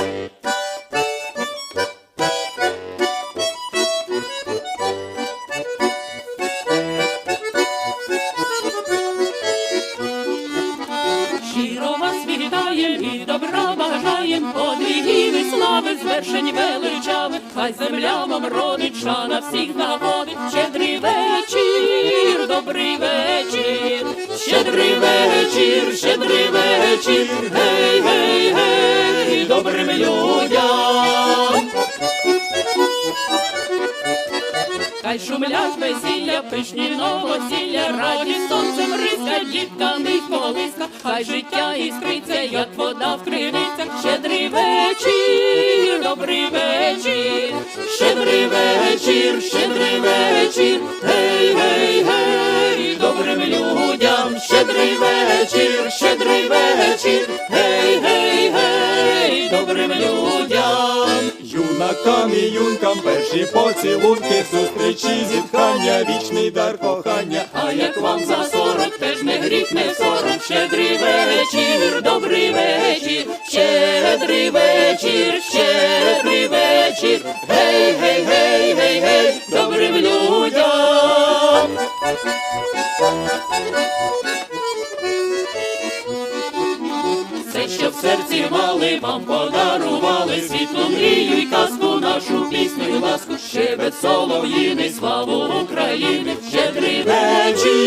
Щиро вас і добра бажаєм, подвигів і слави, звершень величави, хай земля вам шана всіх нагодить. Щедрий вечір, добрий вечір, щедрий вечір, щедрий вечір, Хай шумлять весілля, пишні новосілля, раді сонцем риска, дітками колиска, хай життя іскриться, як вода в криницях, щедрий вечір, добрий вечір, щедрий вечір, щедрий вечір, гей, гей, гей, добрим людям, щедрий вечір, щедрий вечір, гей, Юнакам перші поцілунки, зустрічі, зітхання, вічний дар кохання. А як вам за сорок, теж не гріх, не сором, щедрий вечір, добрий вечір, щедрий вечір, щедрий вечір, гей, гей, гей, гей, гей, добрим людям. Все, що в серці мали, вам подарували світлу мрію й казку, нашу пісню і ласку, щебет солов'їний, славу України, щедрий вечір.